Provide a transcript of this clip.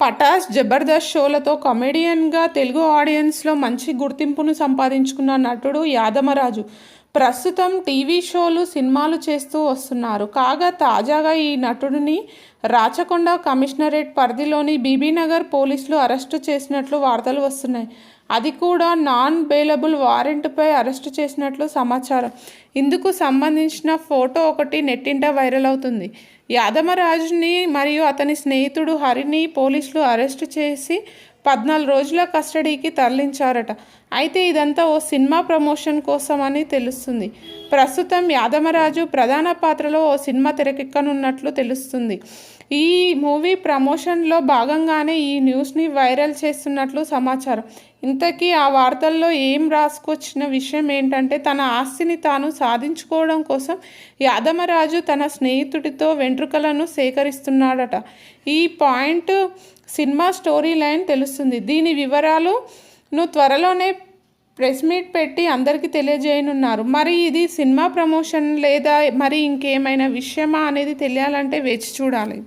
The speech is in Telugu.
పటాస్ జబర్దస్త్ షోలతో కమెడియన్గా తెలుగు ఆడియన్స్లో మంచి గుర్తింపును సంపాదించుకున్న నటుడు యాదమరాజు. ప్రస్తుతం టీవీ షోలు సినిమాలు చేస్తూ వస్తున్నారు. కాగా తాజాగా ఈ నటుడిని రాచకొండ కమిషనరేట్ పరిధిలోని బీబీనగర్ పోలీసులు అరెస్టు చేసినట్లు వార్తలు వస్తున్నాయి. అది కూడా నాన్ బెయిలబుల్ వారెంట్పై అరెస్టు చేసినట్లు సమాచారం. ఇందుకు సంబంధించిన ఫోటో ఒకటి నెట్టింట వైరల్ అవుతుంది. యాదమరాజుని మరియు అతని స్నేహితుడు హరిని పోలీసులు అరెస్టు చేసి పద్నాలుగు రోజుల కస్టడీకి తరలించారట. అయితే ఇదంతా ఓ సినిమా ప్రమోషన్ కోసం అని తెలుస్తుంది. ప్రస్తుతం యాదమరాజు ప్రధాన పాత్రలో ఓ సినిమా తెరకెక్కనున్నట్లు తెలుస్తుంది. ఈ మూవీ ప్రమోషన్లో భాగంగానే ఈ న్యూస్ని వైరల్ చేస్తున్నట్లు సమాచారం. ఇంతకీ ఆ వార్తల్లో ఏం రాసుకొచ్చిన విషయం ఏంటంటే తన ఆస్తిని తాను సాధించుకోవడం కోసం యాదమరాజు తన స్నేహితుడితో వెంట్రుకలను సేకరిస్తున్నాడట. ఈ పాయింట్ సినిమా స్టోరీ లైన్ తెలుస్తుంది. దీని వివరాలు ను త్వరలోనే ప్రెస్ మీట్ పెట్టి అందరికీ తెలియజేయనున్నారు. మరి ఇది సినిమా ప్రమోషన్ లేదా మరి ఇంకేమైనా విషయమా అనేది తెలియాలంటే వేచి చూడాలి.